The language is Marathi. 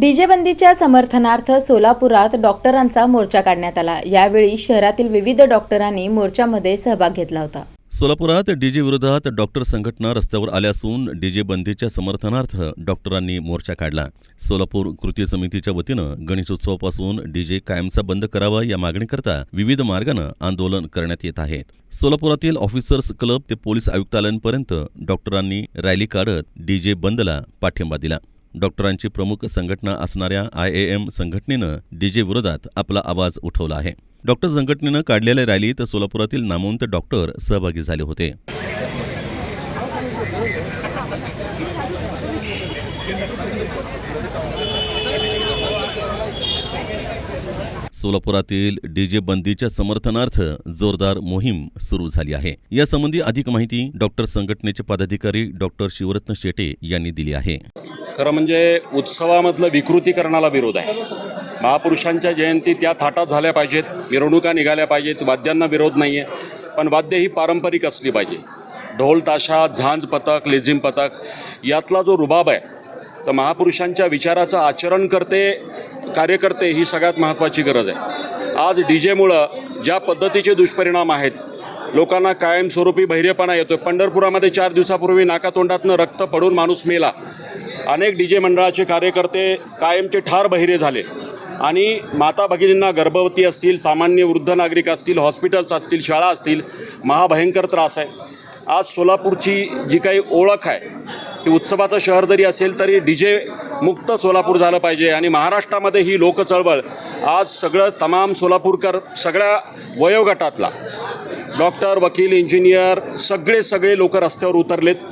डीजे बंदीच्या समर्थनार्थ सोलापुरात डॉक्टरांचा मोर्चा काढण्यात आला. यावेळी शहरातील विविध डॉक्टरांनी मोर्चामध्ये सहभाग घेतला होता. सोलापुरात डीजे विरोधात डॉक्टर संघटना रस्त्यावर आल्या असून डीजे बंदीच्या समर्थनार्थ डॉक्टरांनी मोर्चा काढला. सोलापूर कृती समितीच्या वतीनं गणेशोत्सवापासून डीजे कायमचा बंद करावा या मागणीकरता विविध मार्गानं आंदोलन करण्यात येत आहे. सोलापुरातील ऑफिसर्स क्लब ते पोलीस आयुक्तालयांपर्यंत डॉक्टरांनी रॅली काढत डीजे बंदला पाठिंबा दिला. डॉक्टरांची प्रमुख संघटना असणाऱ्या आय ए एम संघटनेनं डीजे विरोधात आपला आवाज उठवला आहे. डॉक्टर संघटनेनं काढलेल्या रॅलीत सोलापुरातील नामवंत डॉक्टर सहभागी झाले होते. सोलापुरातील डीजे बंदीच्या समर्थनार्थ जोरदार मोहीम सुरू झाली आहे. यासंबंधी अधिक माहिती डॉक्टर संघटनेचे पदाधिकारी डॉक्टर शिवरत्न शेटे यांनी दिली आहे. खरं म्हणजे उत्सवामधलं विकृतीकरणाला विरोध आहे. महापुरुषांच्या जयंती त्या थाटात झाल्या पाहिजेत मिरवणुका निघाल्या पाहिजेत वाद्यांना विरोध नाही आहे पण वाद्य ही पारंपरिक असली पाहिजे. ढोल ताशा झांज पथक लेझिम पथक यातला जो रुबाब आहे तर महापुरुषांच्या विचाराचं आचरण करते कार्यकर्ते ही सगळ्यात महत्त्वाची गरज आहे. आज डी जेमुळं ज्या पद्धतीचे दुष्परिणाम आहेत लोकांना कायमस्वरूपी बहिरेपणा येतो पंढरपुरामध्ये चार दिवसापूर्वी नाकातोंडातनं रक्त पडून माणूस मेला. अनेक डी जे मंडळाचे कार्यकर्ते कायमचे ठार बहिरे झाले. आणि माता भगिनींना गर्भवती असतील सामान्य वृद्ध नागरिक असतील हॉस्पिटल्स असतील शाळा असतील महाभयंकर त्रास आहे. आज सोलापूरची जी काही ओळख आहे की उत्सवाचं शहर जरी असेल तरी डी जे मुक्त सोलापूर झालं पाहिजे. आणि महाराष्ट्रामध्ये ही लोक चळवळ आज सगळं तमाम सोलापूरकर सगळ्या वयोगटातला डॉक्टर वकील इंजिनियर सगळे सगळे लोक रस्त्यावर उतरलेत.